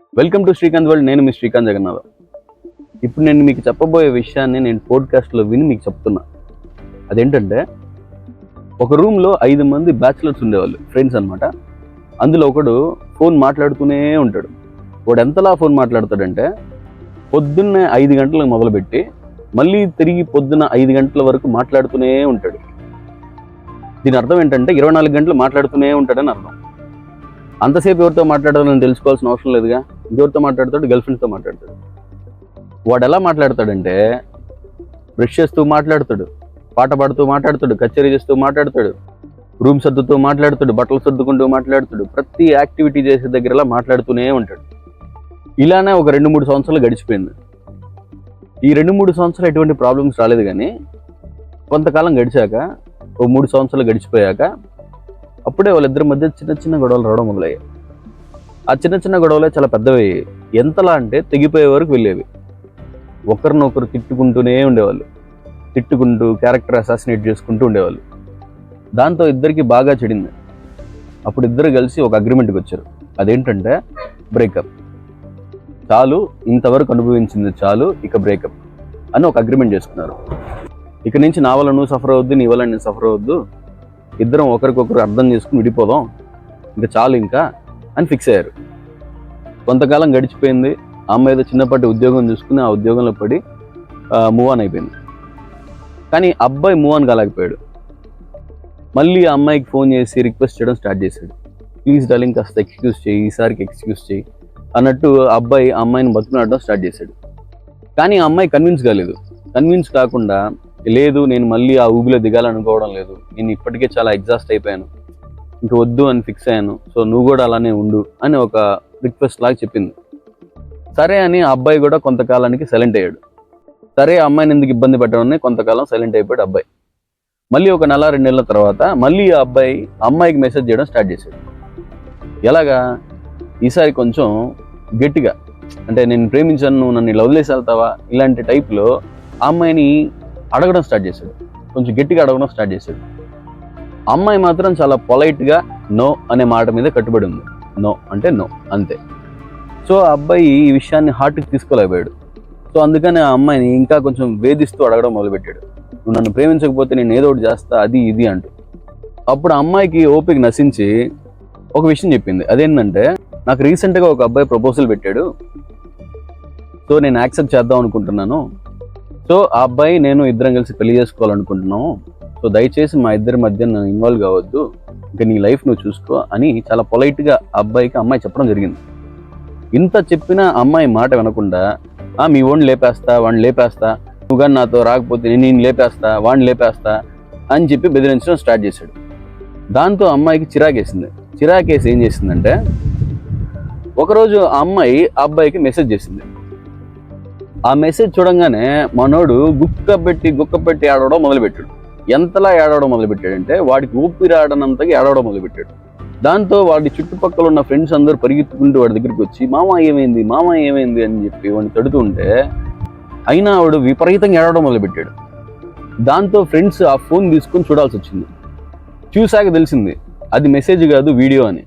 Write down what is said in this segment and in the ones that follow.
Welcome to Srikanth world నేను మీ శ్రీకాంత్ జగన్నాథ్. ఇప్పుడు నేను మీకు చెప్పబోయే విషయాన్ని నేను పోడ్కాస్ట్లో విని మీకు చెప్తున్నా. అదేంటంటే ఒక రూమ్లో ఐదు మంది బ్యాచులర్స్ ఉండేవాళ్ళు ఫ్రెండ్స్ అన్నమాట. అందులో ఒకడు ఫోన్ మాట్లాడుతూనే ఉంటాడు. వాడు ఎంతలా ఫోన్ మాట్లాడతాడంటే పొద్దున్నే ఐదు గంటలకు మొదలుపెట్టి మళ్ళీ తిరిగి పొద్దున్న ఐదు గంటల వరకు మాట్లాడుతూనే ఉంటాడు. దీని అర్థం ఏంటంటే ఇరవై నాలుగు గంటలు మాట్లాడుతూనే ఉంటాడని అర్థం. అంతసేపు ఎవరితో మాట్లాడాలని తెలుసుకోవాల్సిన అవసరం లేదుగా. ఎవరితో మాట్లాడతాడు గర్ల్ ఫ్రెండ్స్తో మాట్లాడతాడు. వాడు ఎలా మాట్లాడతాడంటే బ్రష్ చేస్తూ మాట్లాడతాడు పాట పాడుతూ మాట్లాడతాడు కచేరీ చేస్తూ మాట్లాడతాడు రూమ్ సర్దుతూ మాట్లాడతాడు బట్టలు సర్దుకుంటూ మాట్లాడతాడు ప్రతి యాక్టివిటీ చేసే దగ్గరలా మాట్లాడుతూనే ఉంటాడు. ఇలానే ఒక రెండు మూడు సంవత్సరాలు గడిచిపోయింది. ఈ రెండు మూడు సంవత్సరాలు ఎటువంటి ప్రాబ్లమ్స్ రాలేదు కానీ కొంతకాలం గడిచాక ఓ మూడు సంవత్సరాలు గడిచిపోయాక అప్పుడే వాళ్ళిద్దరి మధ్య చిన్న చిన్న గొడవలు రావడం మొదలయ్యాయి. ఆ చిన్న చిన్న గొడవలే చాలా పెద్దవి ఎంతలా అంటే తెగిపోయే వరకు వెళ్ళేవి. ఒకరినొకరు తిట్టుకుంటూనే ఉండేవాళ్ళు. తిట్టుకుంటూ క్యారెక్టర్ అసాసినేట్ చేసుకుంటూ ఉండేవాళ్ళు. దాంతో ఇద్దరికి బాగా చెడింది. అప్పుడు ఇద్దరు కలిసి ఒక అగ్రిమెంట్కి వచ్చారు. అదేంటంటే బ్రేకప్. చాలు ఇంతవరకు అనుభవించింది చాలు ఇక బ్రేకప్ అని ఒక అగ్రిమెంట్ చేసుకున్నారు. ఇక నుంచి నా వల్ల నువ్వు సఫర్ అవద్దు నీ వల్ల నేను సఫర్ అవద్దు ఇద్దరం ఒకరికొకరు అర్థం చేసుకుని విడిపోదాం. ఇంకా చాలు ఇంకా అని ఫిక్స్ అయ్యారు. కొంతకాలం గడిచిపోయింది. అమ్మాయి ఏదో చిన్నపాటి ఉద్యోగం చూసుకుని ఆ ఉద్యోగంలో పడి మూవ్ ఆన్ అయిపోయింది. కానీ అబ్బాయి మూవ్ ఆన్ కాలేకపోయాడు. మళ్ళీ ఆ అమ్మాయికి ఫోన్ చేసి రిక్వెస్ట్ చేయడం స్టార్ట్ చేశాడు. ప్లీజ్ డార్లింగ్ కాస్త ఎక్స్క్యూజ్ చేయి ఈసారికి ఎక్స్క్యూజ్ చేయి అన్నట్టు అబ్బాయి ఆ అమ్మాయిని బతుకునాడడం స్టార్ట్ చేశాడు. కానీ ఆ అమ్మాయి కన్విన్స్ కాలేదు. కన్విన్స్ కాకుండా లేదు నేను మళ్ళీ ఆ ఊబిలో దిగాలనుకోవడం లేదు. నేను ఇప్పటికే చాలా ఎగ్జాస్ట్ అయిపోయాను. ఇంక వద్దు అని ఫిక్స్ అయ్యాను. సో నువ్వు కూడా అలానే ఉండు అని ఒక రిక్వెస్ట్ లాగా చెప్పింది. సరే అని ఆ అబ్బాయి కూడా కొంతకాలానికి సైలెంట్ అయ్యాడు. సరే అమ్మాయిని ఎందుకు ఇబ్బంది పెట్టడం కొంతకాలం సైలెంట్ అయిపోయాడు అబ్బాయి. మళ్ళీ ఒక నెల రెండు నెలల తర్వాత మళ్ళీ ఆ అబ్బాయి అమ్మాయికి మెసేజ్ చేయడం స్టార్ట్ చేశాడు. ఎలాగా? ఈసారి కొంచెం గట్టిగా. అంటే నేను ప్రేమించాను నువ్వు నన్ను ఇలా వదిలేసి వెళ్తావా? ఇలాంటి టైప్లో ఆ అమ్మాయిని అడగడం స్టార్ట్ చేశాడు. కొంచెం గట్టిగా అడగడం స్టార్ట్ చేశాడు. అమ్మాయి మాత్రం చాలా పొలైట్గా నో అనే మాట మీద కట్టుబడి ఉంది. నో అంటే నో అంతే. సో ఆ అబ్బాయి ఈ విషయాన్ని హార్ట్కి తీసుకోలేకపోయాడు. సో అందుకని ఆ అమ్మాయిని ఇంకా కొంచెం వేధిస్తూ అడగడం మొదలుపెట్టాడు. నువ్వు నన్ను ప్రేమించకపోతే నేను ఏదో ఒకటి చేస్తా అది ఇది అంటూ. అప్పుడు అమ్మాయికి ఓపిక నశించి ఒక విషయం చెప్పింది. అదేంటంటే నాకు రీసెంట్గా ఒక అబ్బాయి ప్రపోజల్ పెట్టాడు. సో నేను యాక్సెప్ట్ చేద్దాం అనుకుంటున్నాను. సో ఆ అబ్బాయి నేను ఇద్దరం కలిసి పెళ్ళి చేసుకోవాలనుకుంటున్నాము సో దయచేసి మా ఇద్దరి మధ్య నన్ను ఇన్వాల్వ్ కావద్దు. ఇంకా నీ లైఫ్ నువ్వు చూసుకో అని చాలా పొలైట్గా అబ్బాయికి అమ్మాయి చెప్పడం జరిగింది. ఇంత చెప్పిన అమ్మాయి మాట వినకుండా ఆ మీ ఓన్ లేపేస్తా వాడిని లేపేస్తా నువ్వు కానీ నాతో రాకపోతే నేను నేను లేపేస్తా వాడిని లేపేస్తా అని చెప్పి బెదిరించడం స్టార్ట్ చేశాడు. దాంతో అమ్మాయికి చిరాకేసింది. చిరాకేసి ఏం చేసిందంటే ఒకరోజు ఆ అమ్మాయి ఆ అబ్బాయికి మెసేజ్ చేసింది. ఆ మెసేజ్ చూడంగానే మనోడు గుక్క పెట్టి గుక్క పెట్టి ఆడవడం మొదలుపెట్టాడు. ఎంతలా ఏడవడం మొదలుపెట్టాడంటే వాడికి ఊపిరి ఆడనంతగా ఏడవడం మొదలుపెట్టాడు. దాంతో వాడి చుట్టుపక్కల ఉన్న ఫ్రెండ్స్ అందరూ పరిగెత్తుకుంటూ వాడి దగ్గరికి వచ్చి మామ ఏమైంది? మామ ఏమైంది? అని చెప్పి వాడిని తడుతుంటే అయినా వాడు విపరీతంగా ఏడవడం మొదలుపెట్టాడు. దాంతో ఫ్రెండ్స్ ఆ ఫోన్ తీసుకొని చూడాల్సి వచ్చింది చూశాక తెలిసింది అది మెసేజ్ కాదు వీడియో అని.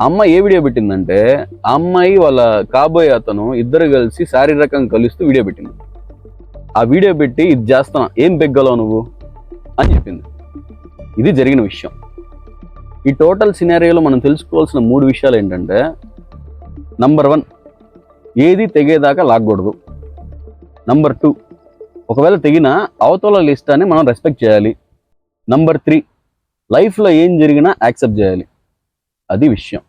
అమ్మ ఏ వీడియో పెట్టిందంటే ఆ అమ్మాయి వాళ్ళ కాబోయే అతను ఇద్దరు కలిసి శారీరకంగా కలుస్తూ వీడియో పెట్టింది. ఆ వీడియో పెట్టి ఇది చేస్తాను ఏం పెగ్గలవు నువ్వు? అని చెప్పింది. ఇది జరిగిన విషయం. ఈ టోటల్ సినారియోలో మనం తెలుసుకోవాల్సిన మూడు విషయాలు ఏంటంటే నంబర్ వన్ ఏది తెగేదాకా లాగకూడదు నంబర్ టూ ఒకవేళ తెగినా అవతల లిస్టాన్ని మనం రెస్పెక్ట్ చేయాలి. నంబర్ త్రీ లైఫ్లో ఏం జరిగినా యాక్సెప్ట్ చేయాలి. అది విషయం.